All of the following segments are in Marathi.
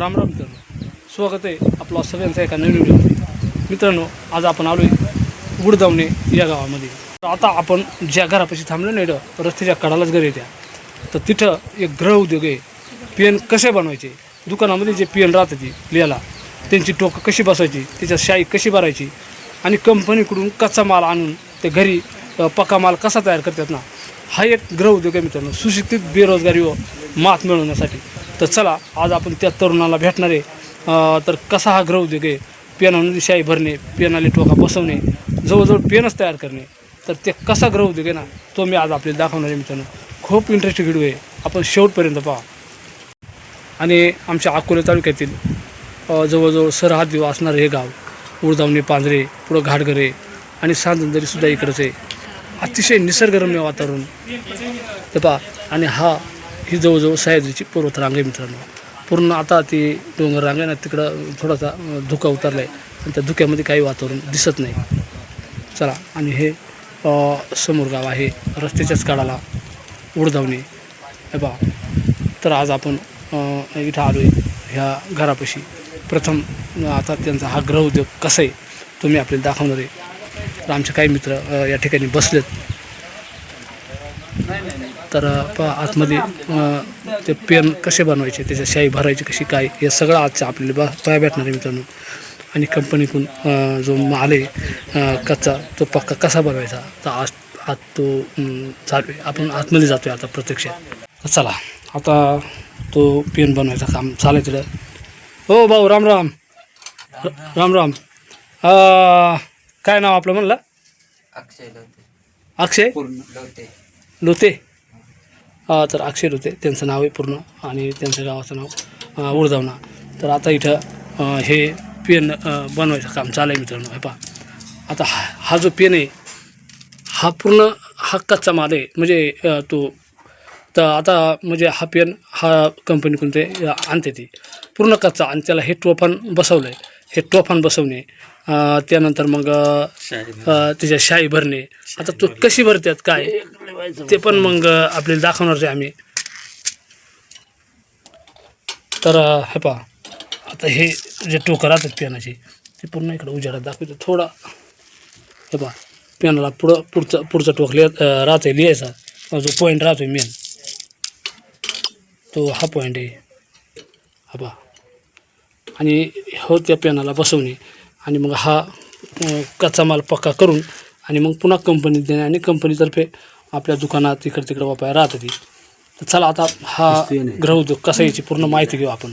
राम राम मित्रांनो. स्वागत आहे आपला सगळ्यांचा एका नवीन व्हिडिओ मित्रांनो आज आपण आलो आहे उडदावणे या गावामध्ये. तर आता आपण ज्या घरापाशी थांबलो नाही रस्त्याच्या कडालाच घर येत्या तर तिथं एक ग्रह उद्योग आहे. पेन कसे बनवायचे? दुकानामध्ये जे पेन राहतं ती लिहायला. त्यांची टोकं कशी बसवायची त्याच्या शाई कशी भरायची? आणि कंपनीकडून कच्चा माल आणून ते घरी पक्का माल कसा तयार करतात ना? हा एक ग्रह उद्योग आहे मित्रांनो. सुशिक्षित बेरोजगारी व मात मिळवण्यासाठी. तर चला आज आपण त्या तरुणाला भेटणार आहे. तर कसा हा ग्रह उद्योग आहे? पेनामध्ये शाई भरणे पेनाले टोका बसवणे जवळजवळ पेनच तयार करणे. तर ते कसा ग्रह उद्योग आहे ना तो मी आज आपल्याला दाखवणार आहे मित्रांनो. खूप इंटरेस्टिंग व्हिडिओ आहे. आपण शेवटपर्यंत पहा. आणि आमच्या अकोले तालुक्यातील जवळजवळ सरहद्दी असणारं हे गाव उडदावणे पांजरे पुढं घाटघरे आणि सांजंदरीसुद्धा इकडंच आहे. अतिशय निसर्गरम्य वातावरण. तर पहा आणि हा ही जवळजवळ सह्याद्रीची पर्वतरांग आहे मित्रांनो. पूर्ण आता ती डोंगर रांग आहे ना तिकडं थोडासा धुका उतरला आहे आणि त्या धुक्यामध्ये काही वातावरण दिसत नाही. चला आणि हे समोर गाव आहे रस्त्याच्याच काळाला उडदावणे. हे बा तर आज आपण इथं आलो आहे ह्या घरापाशी. प्रथम आता त्यांचा हा ग्रह उद्योग कसा आहे तुम्ही आपल्याला दाखवणार आहे. तर आमचे काही मित्र या ठिकाणी बसलेत. तर पहा आतमध्ये ते पेन कसे बनवायचे त्याच्या शाई भरायची कशी काय हे सगळं आजचं आपल्याला बा पाया भेटणार आहे मित्रांनो. आणि कंपनीकडून अ, जो माल आहे कच्चा तो पक्का कसा बनवायचा तर आज आत तो चालू आहे. आपण आतमध्ये जातो आहे आता प्रत्यक्षात तर चला आता तो पेन बनवायचं काम चालू आहे तिथं. हो भाऊ राम राम. राम राम. काय नाव आपलं म्हणलं? अक्षय लोते. अक्षय? लोते. तर अक्षय होते त्यांचं नाव आहे पूर्ण आणि त्यांच्या गावाचं नाव अ, तर आता इथं हे पेन बनवायचं काम चालू आहे मित्रांनो. हे पहा. आता हा हा जो पेन आहे हा पूर्ण हा कच्चा माल आहे. म्हणजे तो तर आता म्हणजे हा पेन हा कंपनीकडून ते आणते ती. पूर्ण कच्चा आणि त्याला हे टोफान बसवलं आहे हे टोफान बसवणे. अ, त्यानंतर मग अ, अ, त्याच्या शाई भरणे. आता तो कशी भरतात काय? ते पण मग अ, आपल्याला दाखवणार आहे आम्ही. तर अ, हे पहा. आता हे जे टोकं राहतात पेनाची ते पूर्ण इकडं उजेडात दाखवतो. थोडा हे पहा. पेनाला पुढं पुढचं पुढचं टोक लिह राहतं लिहायचा. जो पॉईंट राहतो मेन तो हा पॉईंट आहे. हा पहा. आणि हो त्या पेनाला बसवणे. आणि मग हा कच्चा माल पक्का करून आणि मग पुन्हा कंपनीत देणे आणि कंपनीतर्फे आपल्या दुकानात इकडे तिकडे वापाय राहतं ती तर चला आता हा ग्रहउद्योग कसा याची पूर्ण माहिती घेऊ आपण.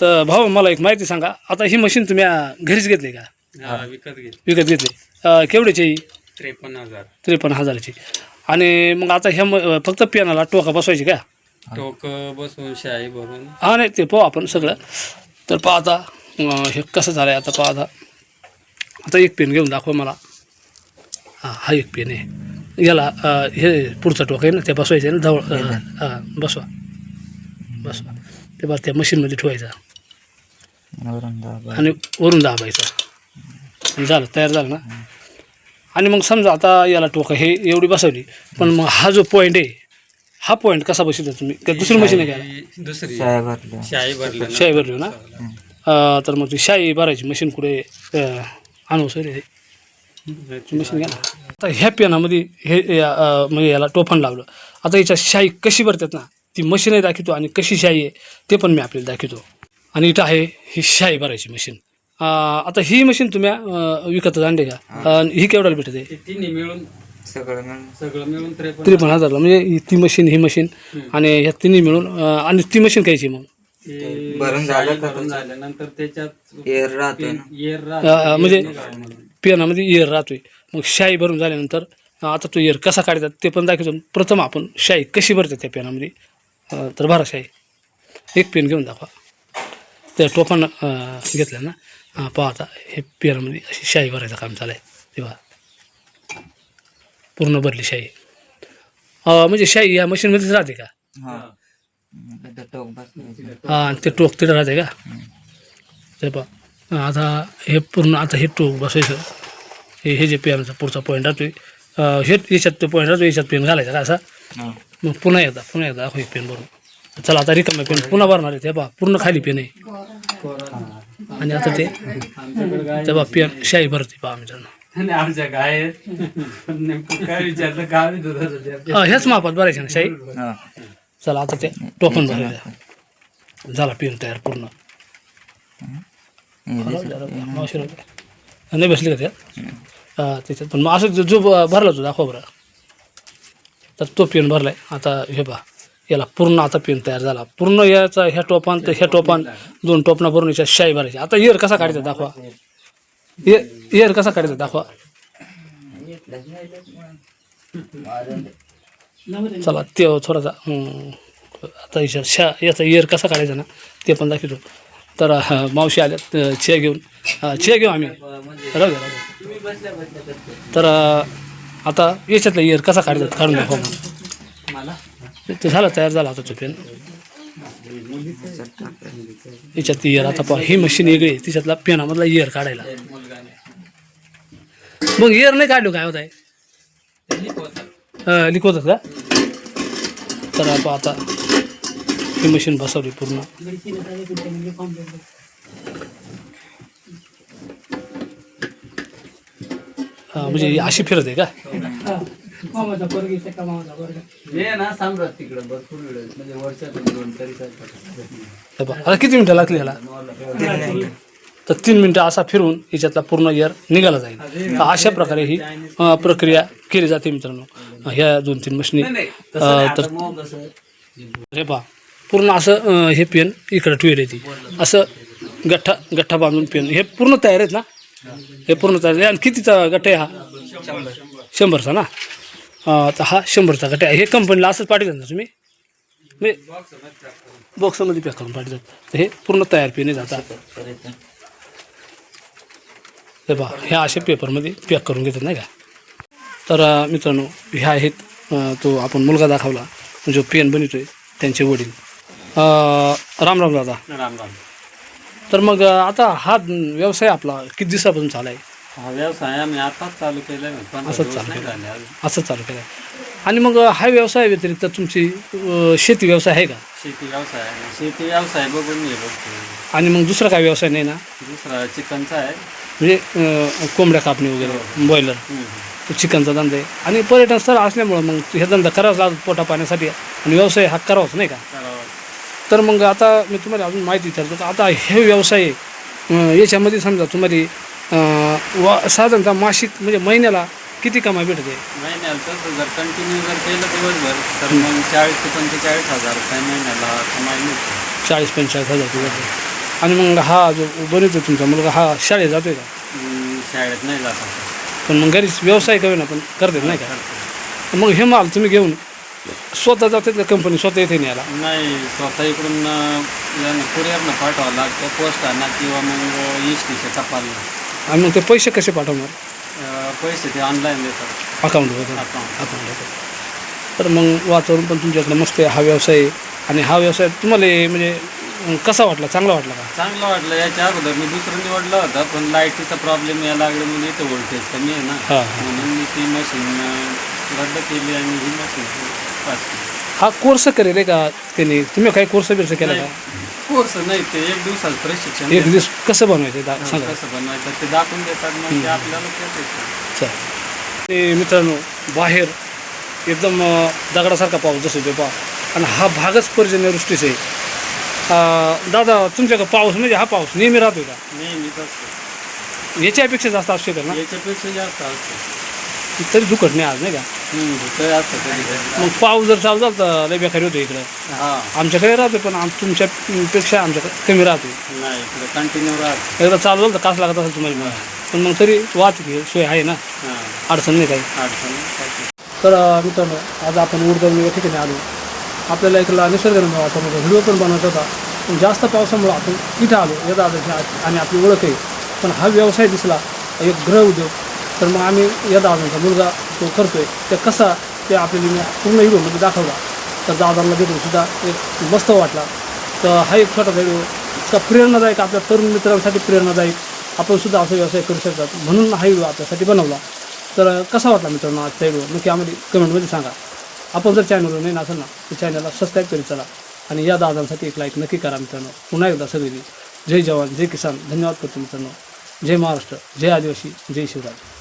तर भाऊ मला एक माहिती सांगा. आता ही मशीन तुम्ही घरीच घेतली का? हा विकत विकत घेतली. ही? त्रेपन्न हजार. त्रेपन्न हजाराची. आणि मग आता ह्या फक्त पेनाला टोका बसवायची का? टोक बसून शाई भरून. हा नाही ते पाहू आपण सगळं. तर पहा आता अं, हे कसं झालं आहे आता पहा आता एक पेन घेऊन दाखवा मला. हां हा एक पेन आहे. याला हे पुढचा टोक आहे ना ते बसवायचं आहे ना जवळ हां बसवा. बसवा. ते बस त्या मशीनमध्ये ठेवायचा. आणि वरून दाबायचा. झालं तयार झालं ना? आणि मग समजा आता याला टोका हे एवढी बसवली. पण मग हा जो पॉईंट आहे हा पॉईंट कसा बसवता तुम्ही? का दुसरी मशीन आहे का? दुसरी. शाई भरली. शाई भरली ना? तर मग ती शाई भरायची मशीन कुठे अं, आणू सर हे मशीन घ्या ना आता ह्या पेनामध्ये हे म्हणजे याला टोफन लावलं. आता याच्या शाई कशी भरतात ना ती मशीनही दाखवतो आणि कशी शाई आहे ते पण मी आपल्याला दाखवतो. आणि इथं आहे ही शाई भरायची मशीन आता ही मशीन तुम्ही विकत आणली का? ही. केवढ्याला भेटत? तिन्ही मिळून सगळं सगळं मिळून त्रेपन्न हजारला. म्हणजे ही- ती मशीन ही मशीन आणि ह्या तिन्ही मिळून आणि ती मशीन कायची मग ते भरून शाई झालं का भरून झाल्यानंतर त्याच्यात एअर राहतोय ना. अं, म्हणजे पेनामध्ये इयर राहतोय. मग शाई भरून झाल्यानंतर अं, आता तो इयर कसा काढतात ते पण दाखवतो. प्रथम आपण शाई कशी भरते त्या पेनामध्ये अं, तर भरा शाई एक पेन घेऊन दाखवा. त्या टोपण घेतलं ना हां पहा आता हे पेनामध्ये अशी शाई भरायचं काम चालू आहे. तेव्हा पूर्ण भरली शाई अं, म्हणजे शाई या मशीनमध्येच राहते का? हा. टोक हां आणि ते टोक तिथं राहते का? ते पहा. आता हे पूर्ण आता हे टोक बसायचं. हे हे जे पेनचा पुढचा पॉईंट राहतोय. हे याच्यात ते पॉईंट राहतो याच्यात पेन घालायचा का असा? हा. मग पुन्हा एकदा पुन्हा एकदा दाखव पेन भरून. चला आता रिकामा पेन पुन्हा भरणार आहे ते पहा पूर्ण खाली पेन आहे. आणि आता ते गाय तेव्हा पिन शाही भरते पहा मित्रांनो आणि आमच्या काय विचारलं ह्याच मापात भरायचे ना शाही? हा. चला आता ते टोपण भरायचं झाला पिन तयार पूर्ण. नाही बसली का त्यात? हा, त्याच्यात पण मग असं जो- जो ब- भरला तो दाखवा बरं. तर तो पेन भरलाय. आता हे पहा याला पूर्ण आता पेन तयार झाला. पूर्ण याचा ह्या टोपान तर ह्या टोपान दोन टोपणा भरून याच्या शाई भरायची आता इयर कसा काढायचा दाखवा? इयर कसा काढायचा दाखवा? चला ते थोडासा आता याच्या शा याचा इयर कसा काढायचा ना ते पण दाखवतो. तर हा, मावशी आल्यात चे घेऊन चे घेऊ आम्ही. राहू. तर आता याच्यातला इयर कसा काढायचा काढून दाखवा ते झालं तयार झाला आता तो पेन. याच्यात इयर आता पहा ही मशीन वेगळी आहे तिच्यातला पेनामधला इयर काढायला. मग इयर नाही काढलो काय होत आहे लिखवतात का? तर आपण आता ही मशीन बसवली पूर्ण. हा, म्हणजे ही अशी फिरत आहे का? हे. ना सम्राट तिकडं भरपूर वेळ आहे. म्हणजे वर्षातून दोन तरी काय पहा, आता किती मिनटं लागली ह्याला तर तीन मिनटं असा फिरून याच्यातला पूर्ण इयर निघाला जाईल. अशा प्रकारे ही प्रक्रिया केली जाते मित्रांनो. ह्या दोन तीन मशिनी. तर हे पहा पूर्ण असं हे पेन इकडं ठेवले ती. असं गठ्ठा गठ्ठा बांधून पेन. हे पूर्ण तयार आहेत ना? हे पूर्ण तयार आहे आणि कितीचा गठ्ठा आहे हा? शंभरचा ना? तर हा शंभरचा गठ्ठा आहे. हे कंपनीला असंच पाठवतात ना तुम्ही? म्हणजे बॉक्समध्ये पॅक करून पाठवतात. तर हे पूर्ण तयार पेन आहे जातात हे पहा ह्या असे पेपरमध्ये पॅक करून घेतात नाही का? तर मित्रांनो ह्या आहेत तो आपण मुलगा दाखवला जो पेन बनवतोय त्यांचे वडील. राम राम दादा. राम राम. तर मग आता हा व्यवसाय आपला किती दिवसापासून चालू आहे? हा व्यवसाय आम्ही आताच चालू पंधरा असंच चालू अजून. असंच चालू केलं आहे आणि मग हा व्यवसाय व्यतिरिक्त तुमची शेती व्यवसाय आहे का? शेती व्यवसाय आहे. शेती व्यवसाय बघून गेलो आणि मग दुसरा काय व्यवसाय नाही ना? दुसरा चिकनचा आहे. म्हणजे कोंबड्या कापणी वगैरे बॉयलर हम्म. चिकनचा धंदा आहे. आणि पर्यटन स्थळ असल्यामुळं मग हे धंदा करावाच लागतो पोटा पाण्यासाठी. आणि व्यवसाय हा करावाच नाही का? करावं. तर मग आता मी तुम्हाला अजून माहिती विचारतो की? आता हे व्यवसाय याच्यामध्ये समजा तुम्हाला वा साधारणतः मासिक म्हणजे महिन्याला किती कमाई भेटते? महिन्याला तसं जर कंटिन्यू जर केलं दिवसभर तर मग चाळीस ते पंचेचाळीस हजार रुपये महिन्याला कमाई मिळते. चाळीस पंचेचाळीस हजार रुपये भेटते. आणि मग हा जो बनवतो तुमचा मुलगा हा शाळेत जातोय का? शाळेत नाही जात. पण मग घरीच व्यवसाय करू ना पण करते नाही का? मग हे माल तुम्ही घेऊन स्वतः जातात का कंपनी स्वतः येते न्यायला. नाही स्वतः इकडून कुरिअरनं पाठवावं लागतं पोस्टानं किंवा मग ई स्टीच्या टपालनं आणि मग ते पैसे कसे पाठवणार? पैसे ते ऑनलाईन देतात. अकाउंटवर अकाउंट अकाउंट होतं तर मग वातावरण पण तुमच्याकडे मस्त आहे. हा व्यवसाय आहे. आणि हा व्यवसाय तुम्हाला म्हणजे कसा वाटला? चांगला वाटला का? चांगलं वाटलं. याच्या अगोदर मी दुसरं निवडलं होतं पण लाईटीचा प्रॉब्लेम यायला लागला म्हणून इथं व्होल्टेज कमी आहे ना. हां. हां म्हणून मी ती मशीन रद्द केली आणि ही मशीन पास केली. हा कोर्स करेल आहे का त्याने? तुम्ही काही कोर्स बिर्स केला का? कोर्स नाही ते एक दिवसाचं प्रशिक्षण एक दिवस कसं बनवायचं दा देतात. सांगा. कसं बनवायचं ते दाखवून देतात मग ते आपल्याला चल ते मित्रांनो बाहेर एकदम अं, दगडासारखा पाऊस जसं ते पा आणि हा भागच पर्जन्यवृष्टीच आहे. दादा तुमच्याकडे पाऊस म्हणजे हा पाऊस नेहमी राहतोय का नेहमीच असतं याच्यापेक्षा जास्त असू शकेल ना? याच्यापेक्षा जास्त असतं. तरी दुखत नाही आज नाही का? हम्म, ते असतं कधी कधी. मग पाऊस जर चालू झाला तर लय बेकारी होतो इकडं. हा. आमच्याकडे राहतो पण आम तुमच्यापेक्षा आमच्याकडे कमी राहतो नाही इकडे कंटिन्यू राहत एकदा चालू झालं तर कास लागत असेल तुम्हाला पण मग तरी वाहतूक सोय आहे ना? हां. अडचण नाही काही. अडचण. तर अं, मित्रांनो आज आपण उडदवणी या ठिकाणी आलो. आपल्याला इकडला निसर्गरम्य वातावरण व्हिडिओ पण बनवत होता. पण जास्त पावसामुळं आपण इथं आलो या आणि आपली ओळख आहे. पण हा व्यवसाय दिसला एक ग्रह उद्योग. तर मग आम्ही या दादांचा मुलगा तो करतो आहे ते कसा ते आपल्याला मी पूर्ण व्हिडिओमध्ये दाखवला. तर दादांना भेटून सुद्धा एक मस्त वाटला. तर हा एक छोटा व्हिडिओ इतका प्रेरणादायक आपल्या तरुण मित्रांसाठी प्रेरणादायक. आपण सुद्धा असा व्यवसाय करू शकतात. म्हणून हा व्हिडिओ आपल्यासाठी बनवला. तर कसा वाटला मित्रांनो आजचा व्हिडिओ? नक्की आम्हाला कमेंटमध्ये सांगा. आपण जर चॅनलवर नाही असेल ना तर चॅनलला सबस्क्राईब करीत चला. आणि या दादांसाठी एक लाईक नक्की करा मित्रांनो. पुन्हा एकदा सगळी जय जवान जय किसान. धन्यवाद करतो मित्रांनो. जय महाराष्ट्र जय आदिवासी जय शिवराज